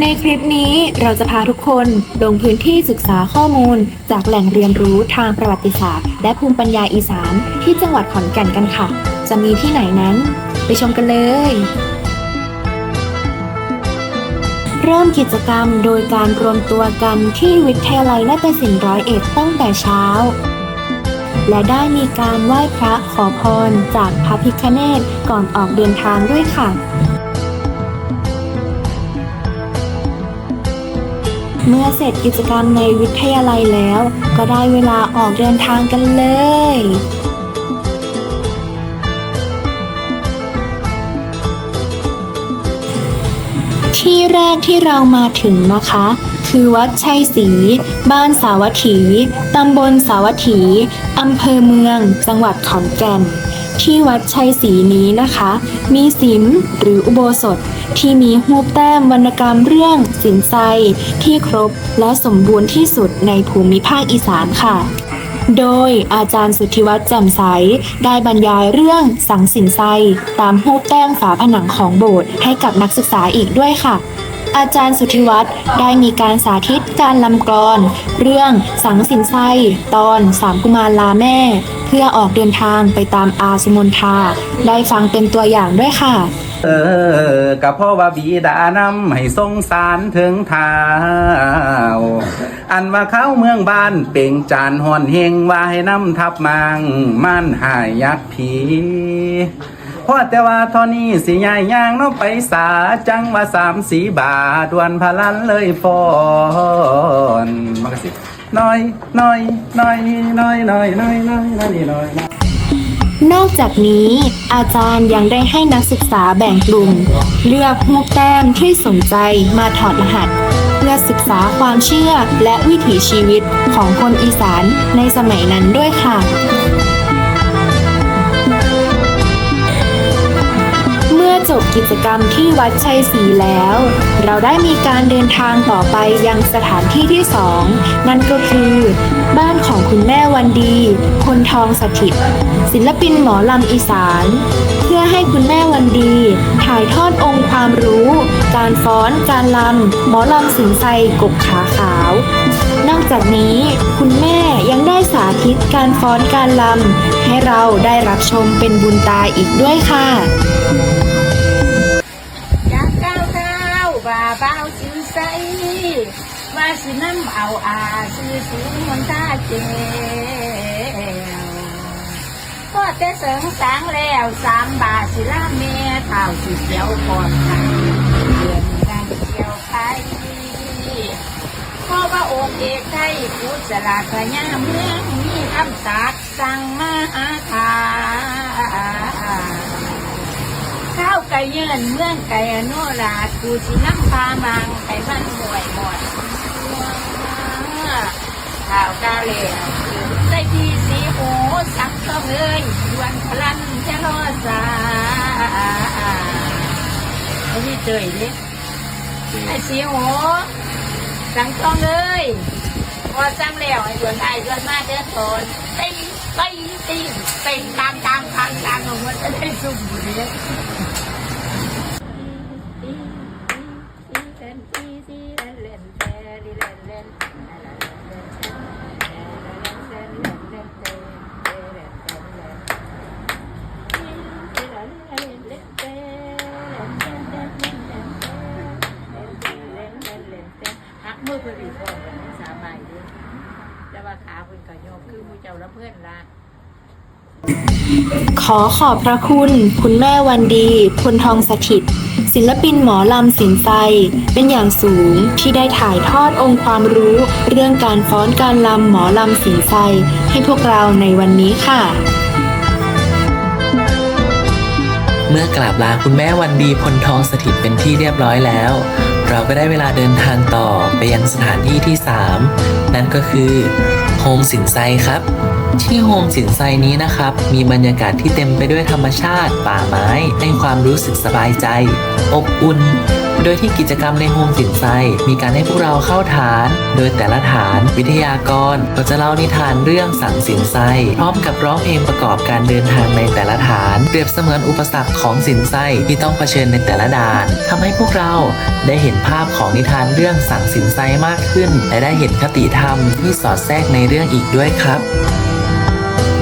ในคลิปนี้เราจะพาทุกคนลงพื้นที่ศึกษาข้อมูล จากแหล่งเรียนรู้ทางประวัติศาสตร์ และภูมิปัญญาอีสานที่จังหวัดขอนแก่นกันค่ะ จะมีที่ไหนนั้น ไปชมกันเลย เริ่มกิจกรรมโดยการรวมตัวกันที่วิทยาลัยนาฏศิลป์ร้อยเอ็ดตั้งแต่เช้า และได้มีการไหว้พระขอพรจากพระพิฆเนศก่อนออกเดินทางด้วยค่ะ เมื่อเสร็จกิจกรรมในวิทยาลัยแล้ว ก็ได้เวลาออกเดินทางกันเลยที่แรกที่เรามาถึงนะคะ คือวัดชัยศรีบ้านสาวัตถี ตำบลสาวัตถี อำเภอเมือง จังหวัดขอนแก่น ที่วัดชัยศรีนี้นะคะ มีศิมหรืออุโบสถที่มีหูปแต้มวรรณกรรมเรื่องสินไซที่ครบและสมบูรณ์ที่สุดในภูมิภาคอีสานค่ะ โดยอาจารย์สุทธิวัฒน์แจ่มใส ได้บรรยายเรื่องสังสินไซตามรูปแต้มฝาผนังของโบสถ์ให้กับนักศึกษาอีกด้วยค่ะอาจารย์สุทธิวัฒน์ได้มีการสาธิตการลำกลอน เรื่องสังสินไซตอนสามกุมารลาแม่ เพื่อออกเดินทางไปตามอาสมนทาได้ฟังเป็นตัวอย่างด้วยค่ะ เออกับพ่อว่าบีดานำให้ทรงสารถึงเท้าอันว่าเข้าเมืองบ้านเป่งจานหอนเฮงว่าให้นำทับมังมันหายยักษ์ผีพราะแต่ว่าทอนี้สิยายย่างน้องไปสาจังว่าสามสีบาทดวนพลันเลยฟอนมากระสิน้อยน้อยน้อยน้อยน้อยน้อยน้อยน้อยน้อยน้อยนอกจากนี้อาจารย์ยังได้ให้นักศึกษาแบ่งกลุ่ม เลือกหูปแต้มที่สนใจมาถอดรหัส เพื่อศึกษาความเชื่อและวิถีชีวิตของคนอีสานในสมัยนั้นด้วยค่ะ บกิจกรรมที่วัดชัยศรีแล้ว เราได้มีการเดินทางต่อไปยังสถานที่ที่สองนั่นก็คือ บ้านของคุณแม่วันดี คนทองสถิต ศิลปินหมอลำอีสาน เพื่อให้คุณแม่วันดี ถ่ายทอดองค์ความรู้ การฟ้อน การลำหมอลำสิงไซกบขาขาว นอกจากนี้คุณแม่ยังได้สาธิตการฟ้อนการลำให้เราได้รับชมเป็นบุญตาอีกด้วยค่ะาบ่าเบาสิใสว่าสิน้ำเอาอาสิสูงมันตาเจวพอแต่เสริงสางแล้วสามบาทสิล่าเมียเท่าสิเสียวก่อนไทยเดือนกันเกี่ยวไทยเพราะว่าองค์เอกไทยผู้สลาดพญาเมืองมีคำสักสั่งมาหาทาข้าวไก่ เยืนเมืองไก่โนราดกูสิน้ำปลามังไก่มันห่วยหมดข้าวกาเหลวใส่พี่สีโหสักก็เอ้ยดวนพลันจะรอสาไอ้นี่เจยดิไอ้สีโหสังต้องเลยพอซ้ำแล้วไอ้ดวนไอ้ดวนมาเดินโทนตีตีตีตีตามตามทางตามของมันจะได้สุ่มอยู่ดีหักมือพอดีพอกันสามใบเด้แต่ว่าขาเพิ่นก็โยก คือมูเจ้าละเพื่อนละขอขอบพระคุณ คุณแม่วันดีพลทองสถิต ศิลปินหมอลำสินไซเป็นอย่างสูงที่ได้ถ่ายทอดองค์ความรู้ เรื่องการฟ้อนการลำหมอลำสินไซให้พวกเราในวันนี้ค่ะ เมื่อกราบลาคุณแม่วันดีพลทองสถิตเป็นที่เรียบร้อยแล้ว เราก็ได้เวลาเดินทางต่อไปยังสถานที่ที่ 3 นั่นก็คือโฮมสินไซครับ ที่โฮมสินไซนี้นะครับ มีบรรยากาศที่เต็มไปด้วยธรรมชาติ ป่าไม้ ให้ความรู้สึกสบายใจ อบอุ่น โดยที่กิจกรรมในโฮมสินไซมีการให้พวกเราเข้าฐาน โดยแต่ละฐานวิทยากรก็จะเล่านิทานเรื่องสังสินไซพร้อมกับร้องเพลงประกอบการเดินทางในแต่ละฐาน เปรียบเสมือนอุปสรรคของสินไซที่ต้องเผชิญในแต่ละด่านทำให้พวกเราได้เห็นภาพของนิทานเรื่องสังสินไซมากขึ้น และได้เห็นคติธรรมที่สอดแทรกในเรื่องอีกด้วยครับ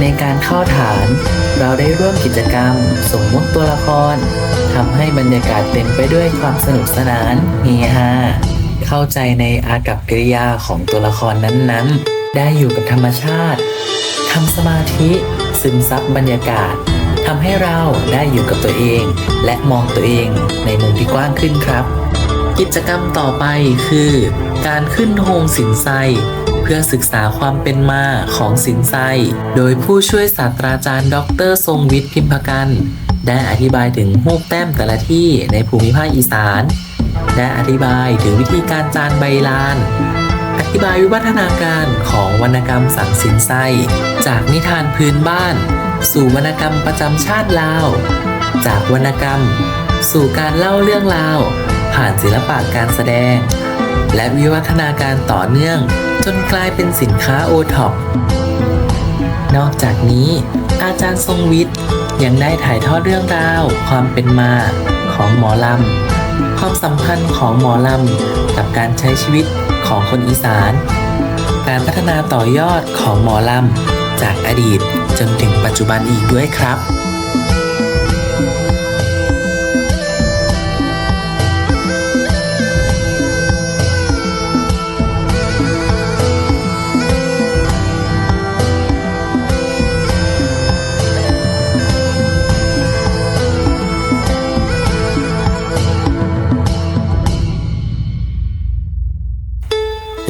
ในการเข้าฐาน เราได้ร่วมกิจกรรม สมมุติตัวละครทำให้บรรยากาศเต็มไปด้วยความสนุกสนานเฮฮาเข้าใจในอากับกิริยาของตัวละครนั้นๆ ได้อยู่กับธรรมชาติทำสมาธิซึมซับบรรยากาศทำให้เราได้อยู่กับตัวเอง และมองตัวเองในมุมที่กว้างขึ้นครับ กิจกรรมต่อไปคือ การขึ้นโฮงสินไซเพื่อศึกษาความเป็นมาของสินไซโดยผู้ช่วยศาสตราจารย์ ดร ทรงวิทย์พิมพกันได้อธิบายถึงฮูกแต้มแต่ละที่ในภูมิภาคอีสาน และอธิบายถึงวิธีการจานใบลาน อธิบายวิวัฒนาการของวรรณกรรมสังสินไซจากนิทานพื้นบ้าน สู่วรรณกรรมประจำชาติลาว จากวรรณกรรม สู่การเล่าเรื่องราว ผ่านศิลปะการแสดง และวิวัฒนาการต่อเนื่อง จนกลายเป็นสินค้าโอท็อปนอกจากนี้อาจารย์ทรงวิทย์ยังได้ถ่ายทอดเรื่องราว ความเป็นมาของหมอลำ ความสัมพันธ์ของหมอลำ กับการใช้ชีวิตของคนอีสาน การพัฒนาต่อยอดของหมอลำ จากอดีตจนถึงปัจจุบันอีกด้วยครับ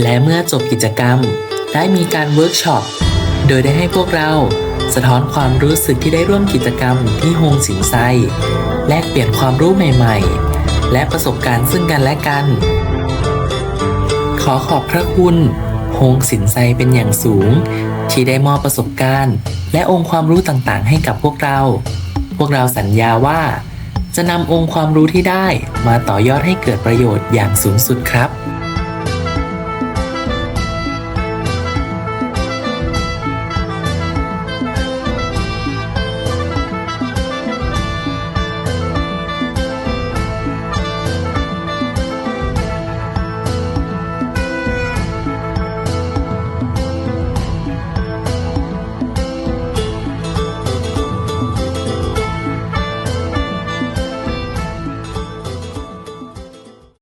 และเมื่อจบกิจกรรม ได้มีการเวิร์กช็อป โดยได้ให้พวกเราสะท้อนความรู้สึกที่ได้ร่วมกิจกรรมที่โฮงสินไซ แลกเปลี่ยนความรู้ใหม่ๆ และประสบการณ์ซึ่งกันและกัน ขอขอบพระคุณโฮงสินไซเป็นอย่างสูง ที่ได้มอบประสบการณ์ และองค์ความรู้ต่างๆ ให้กับพวกเรา พวกเราสัญญาว่า จะนำองค์ความรู้ที่ได้มาต่อยอดให้เกิดประโยชน์อย่างสูงสุดครับ